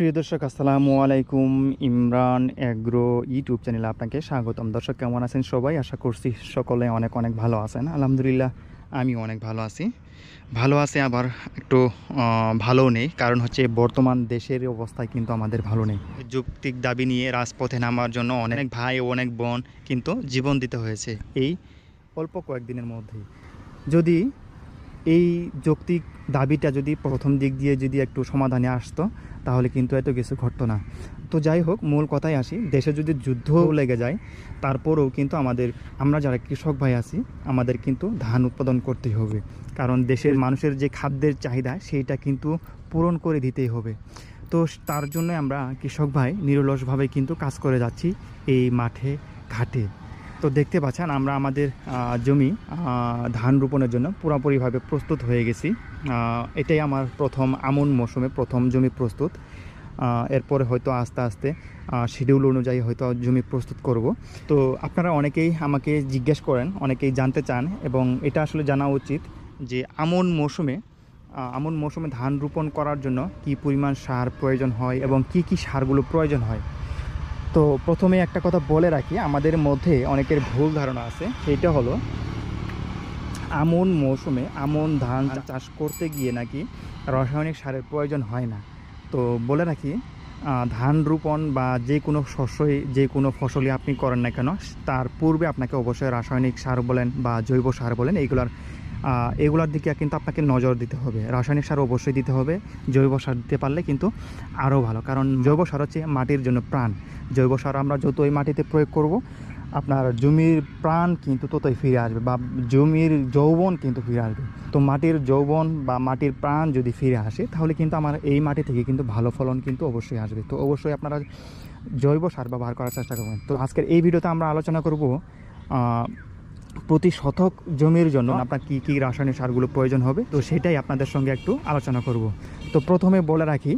প্রিয় দর্শক, আসসালামু আলাইকুম। ইমরান অ্যাগ্রো ইউটিউব চ্যানেলে আপনাকে স্বাগতম। দর্শক, কেমন আছেন সবাই? আশা করছি সকলে অনেক অনেক ভালো আছেন। আলহামদুলিল্লাহ আমি অনেক ভালো আছি। ভালো আছে আবার একটু ভালো নেই। কারণ হচ্ছে বর্তমান দেশের অবস্থায় কিন্তু আমাদের ভালো নেই। যুক্তিক দাবি নিয়ে রাজপথে নামার জন্য অনেক ভাই অনেক বোন কিন্তু জীবন দিতে হয়েছে। এই অল্প কয়েকদিনের মধ্যেই। যদি এই যৌক্তিক দাবিটা যদি প্রথম দিক দিয়ে যদি একটু সমাধানে আসতো, তাহলে কিন্তু এত কিছু ঘটতো না। তো যাই হোক, মূল কথায় আসি, দেশে যদি যুদ্ধ লেগে যায়, তারপরেও কিন্তু আমাদের, আমরা যারা কৃষক ভাই আছি, আমাদের কিন্তু ধান উৎপাদন করতেই হবে। কারণ দেশের মানুষের যে খাদ্যের চাহিদা, সেইটা কিন্তু পূরণ করে দিতেই হবে। তো তার জন্য আমরা কৃষক ভাই নিরলসভাবে কিন্তু কাজ করে যাচ্ছি এই মাঠে, ঘাটে। তো দেখতে পাচ্ছেন, আমরা আমাদের জমি ধান রোপণের জন্য পুরোপুরিভাবে প্রস্তুত হয়ে গেছি। এটাই আমার প্রথম আমন মৌসুমে প্রথম জমি প্রস্তুত। এরপরে হয়তো আস্তে আস্তে শিডিউল অনুযায়ী হয়তো জমি প্রস্তুত করব। তো আপনারা অনেকেই আমাকে জিজ্ঞেস করেন, অনেকেই জানতে চান এবং এটা আসলে জানা উচিত যে আমন মৌসুমে আমন মৌসুমে ধান রোপণ করার জন্য কি পরিমাণ সার প্রয়োজন হয় এবং কি কি সারগুলো প্রয়োজন হয়। তো প্রথমে একটা কথা বলে রাখি, আমাদের মধ্যে অনেকের ভুল ধারণা আছে। সেইটা হলো, আমন মৌসুমে আমন ধান চাষ করতে গিয়ে নাকি রাসায়নিক সারের প্রয়োজন হয় না। তো বলে রাখি ধান রোপণ বা যে কোনো শস্যই, যে কোনো ফসলই আপনি করেন না কেন, তার পূর্বে আপনাকে অবশ্যই রাসায়নিক সার বলেন বা জৈব সার বলেন এইগুলার এগুলার দিকে কিন্তু আপনাকে নজর দিতে হবে। রাসায়নিক সার অবশ্যই দিতে হবে। জৈব সার দিতে পারলে কিন্তু আরও ভালো। কারণ জৈব সার হচ্ছে মাটির জন্য প্রাণ। জৈব সার আমরা যত যতই মাটিতে প্রয়োগ করব, আপনার জমির প্রাণ কিন্তু ততই ফিরে আসবে বা জমির যৌবন কিন্তু ফিরে আসবে। তো মাটির যৌবন বা মাটির প্রাণ যদি ফিরে আসে, তাহলে কিন্তু আমার এই মাটি থেকে কিন্তু ভালো ফলন কিন্তু অবশ্যই আসবে। তো অবশ্যই আপনারা জৈব সার ব্যবহার করার চেষ্টা করবেন। তো আজকের এই ভিডিওতে আমরা আলোচনা করব প্রতি শতক জমির জন্য আপনার কী কী রাসায়নিক সারগুলো প্রয়োজন হবে? তো সেটাই আপনাদের সঙ্গে একটু আলোচনা করব। তো প্রথমে বলে রাখি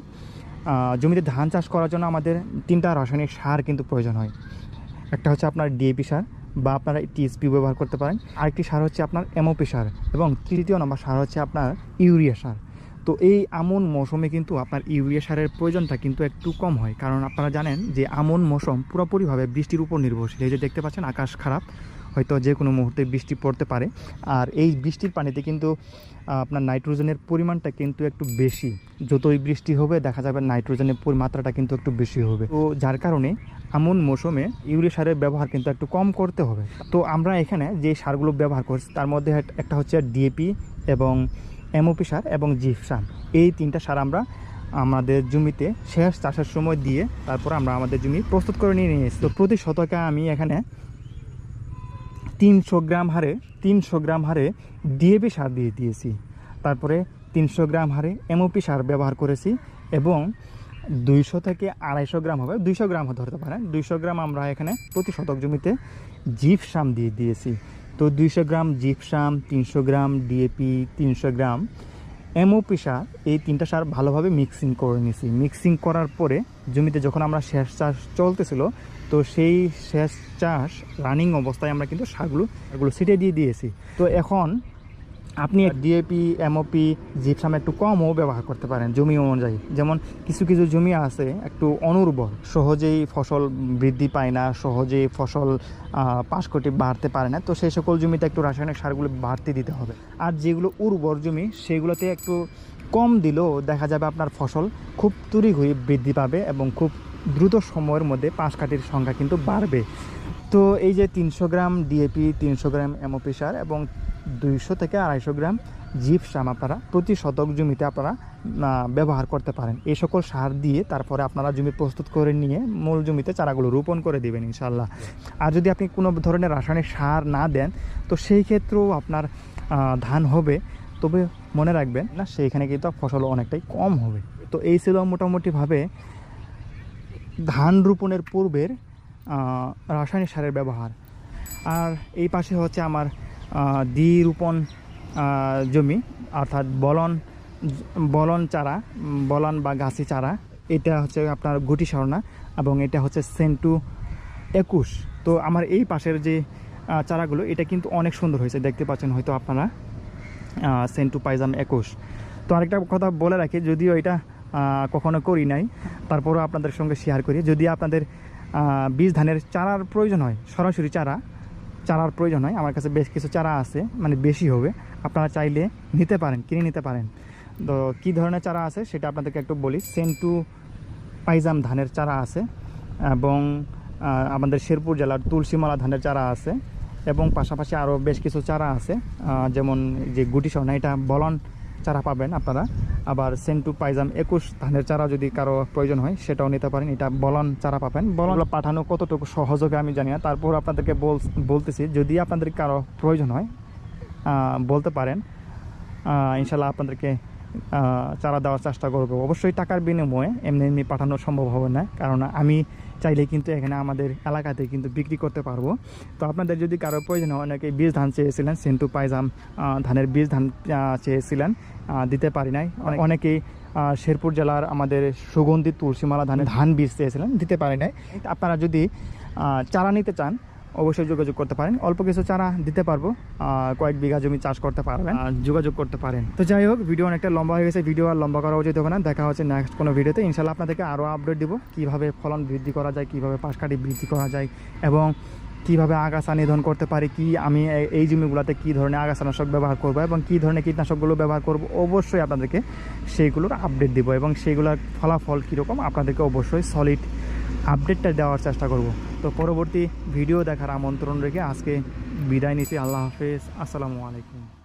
জমিতে ধান চাষ করার জন্য আমাদের তিনটা রাসায়নিক সার কিন্তু প্রয়োজন হয়। একটা হচ্ছে আপনার ডিএপি সার বা আপনারা টিএসপি ব্যবহার করতে পারেন। আরেকটি সার হচ্ছে আপনার এমওপি সার এবং তৃতীয় নম্বর সার হচ্ছে আপনার ইউরিয়া সার। তো এই আমন মৌসুমে কিন্তু আপনার ইউরিয়া সারের প্রয়োজনটা কিন্তু একটু কম হয়। কারণ আপনারা জানেন যে আমন মৌসুম পুরোপুরিভাবে বৃষ্টির উপর নির্ভরশীল। এই যে দেখতে পাচ্ছেন, আকাশ খারাপ। হয়তো যে কোনো মুহূর্তে বৃষ্টি পড়তে পারে। আর এই বৃষ্টির পানিতে কিন্তু আপনার নাইট্রোজেনের পরিমাণটা কিন্তু একটু বেশি। যতই বৃষ্টি হবে, দেখা যাবে নাইট্রোজেনের পরি- মাত্রাটা কিন্তু একটু বেশি হবে। তো যার কারণে আমন মৌসুমে ইউরিয়া সারের ব্যবহার কিন্তু একটু কম করতে হবে। তো আমরা এখানে যে সারগুলো ব্যবহার করছি, তার মধ্যে একটা হচ্ছে ডিএপি এবং এমওপি সার এবং জিপ সার। এই তিনটা সার আমরা আমাদের জমিতে শেষ চাষের সময় দিয়ে তারপর আমরা আমাদের জমি প্রস্তুত করে নিয়ে নিয়েছি। তো প্রতি শতকে আমি এখানে তিনশো গ্রাম হারে, তিনশো গ্রাম হারে ডিএপি সার দিয়ে দিয়েছি। তারপরে তিনশো গ্রাম হারে এমওপি সার ব্যবহার করেছি এবং দুইশো থেকে আড়াইশো গ্রাম হবে, দুইশো গ্রাম ধরতে পারেন। দুইশো গ্রাম আমরা এখানে প্রতি শতক জমিতে জিপসাম দিয়ে দিয়েছি। তো দুইশো গ্রাম জিপসাম তিনশো গ্রাম ডিএপি তিনশো গ্রাম এমওপি সার এই তিনটা সার ভালোভাবে মিক্সিং করে নিয়েছি মিক্সিং করার পরে জমিতে যখন আমরা শেষ চাষ চলতেছিল, তো সেই শেষ চাষ রানিং অবস্থায় আমরা কিন্তু সারগুলো এগুলো ছিটে দিয়ে দিয়েছি। তো এখন আপনি ডিএপি এমওপি জিপসাম একটু কমও ব্যবহার করতে পারেন জমি অনুযায়ী। যেমন কিছু কিছু জমি আছে একটু অনুর্বর সহজেই ফসল বৃদ্ধি পায় না সহজেই ফসল আহ, পাশ কোটি বাড়তে পারে না তো সেই সকল জমিতে একটু রাসায়নিক সারগুলো বাড়তে দিতে হবে। আর যেগুলো উর্বর জমি সেগুলোতে একটু কম দিলেও দেখা যাবে আপনার ফসল খুব তড়িঘড়ি বৃদ্ধি পাবে এবং খুব দ্রুত সময়ের মধ্যে পাশ কাঠির সংখ্যা কিন্তু বাড়বে। তো এই যে তিনশো গ্রাম ডিএপি তিনশো গ্রাম এমওপি সার এবং দুইশো থেকে আড়াইশো গ্রাম জিপসাম আপনারা প্রতি শতক জমিতে আপনারা ব্যবহার করতে পারেন। এই সকল সার দিয়ে তারপরে আপনারা জমি প্রস্তুত করে নিয়ে মূল জমিতে চারাগুলো রোপণ করে দেবেন ইনশাল্লাহ আর যদি আপনি কোনো ধরনের রাসায়নিক সার না দেন, তো সেই ক্ষেত্রেও আপনার ধান হবে। তবে মনে রাখবেন না, সেইখানে কিন্তু ফসল অনেকটাই কম হবে। তো এই ছিল মোটামুটিভাবে ধান রোপণের পূর্বের রাসায়নিক সারের ব্যবহার। আর এই পাশে হচ্ছে আমার আহ, দ্বি জমি অর্থাৎ বলন বলন চারা বলন বা গাছি চারা এটা হচ্ছে আপনার গুটি সরনা এবং এটা হচ্ছে সেন্টু একুশ। তো আমার এই পাশের যে চারাগুলো এটা কিন্তু অনেক সুন্দর হয়েছে দেখতে পাচ্ছেন হয়তো আপনারা সেন্টু পাইজাম একুশ। তো আরেকটা কথা বলে রাখি যদিও এটা কখনো করি নাই তারপরও আপনাদের সঙ্গে শেয়ার করি। যদি আপনাদের বীজ ধানের চারার প্রয়োজন হয় সরাসরি চারা চারার প্রয়োজন হয়। আমার কাছে বেশ কিছু চারা আছে মানে বেশি হবে। আপনারা চাইলে নিতে পারেন, কিনে নিতে পারেন। তো কী ধরনের চারা আছে সেটা আপনাদেরকে একটু বলি। সেন্টু পাইজাম ধানের চারা আছে এবং আমাদের শেরপুর জেলার তুলসীমালা ধানের চারা আছে এবং পাশাপাশি আরও বেশ কিছু চারা আছে। যেমন যে গুটি সোনা এটা বলন চারা পাবেন আপনারা। আবার সেন্টু পাইজাম একুশ ধানের চারা যদি কারও প্রয়োজন হয় সেটাও নিতে পারেন। এটা বলন চারা পাবেন। বলন পাঠানো কতটুকু সহজ হবে আমি জানি না। তারপর আপনাদেরকে বল- বলতেছি যদি আপনাদের কারও প্রয়োজন হয় বলতে পারেন। ইনশাল্লাহ আপনাদেরকে চারা দেওয়ার চেষ্টা করব। অবশ্যই টাকার বিনিময়ে এমনি এমনি পাঠানো সম্ভব হবে না। কারণ আমি চাইলে কিন্তু এখানে আমাদের এলাকাতে কিন্তু বিক্রি করতে পারব। তো আপনাদের যদি কারও প্রয়োজন হয়, অনেকে বীজ ধান চেয়েছিলেন, সেন্টু পাইজাম ধানের বীজ ধান চেয়েছিলেন দিতে পারি নাই। অনে- অনেকেই শেরপুর জেলার আমাদের সুগন্ধি তুলসীমালা ধানের ধান বীজ চেয়েছিলেন, দিতে পারি নাই। আপনারা যদি চারা নিতে চান অবশ্যই যোগাযোগ করতে পারেন। অল্প কিছু চারা দিতে পারব কয়েক বিঘা জমি চাষ করতে পারবেন। আর যোগাযোগ করতে পারেন। তো যাই হোক ভিডিও অনেকটা লম্বা হয়ে গেছে ভিডিও আর লম্বা করা উচিত হবে না। দেখা হচ্ছে নেক্সট কোনো ভিডিওতে। ইনশাল্লাহ আপনাদেরকে আরও আপডেট দিব কীভাবে ফলন বৃদ্ধি করা যায় কীভাবে পাশকাঠি বৃদ্ধি করা যায় এবং কীভাবে আগাছা নিধন করতে পারি কি আমি এই জমিগুলোতে কী ধরনের আগাছানাশক ব্যবহার করব এবং কী ধরনের কীটনাশকগুলো ব্যবহার করব অবশ্যই আপনাদেরকে সেইগুলোর আপডেট দিব এবং সেইগুলোর ফলাফল কীরকম আপনাদেরকে অবশ্যই সলিড আপডেটটা দেওয়ার চেষ্টা করব। তো পরবর্তী ভিডিও দেখার আমন্ত্রণ রেখে আজকে বিদায় নিচ্ছি। আল্লাহ হাফেজ। আসসালামু আলাইকুম।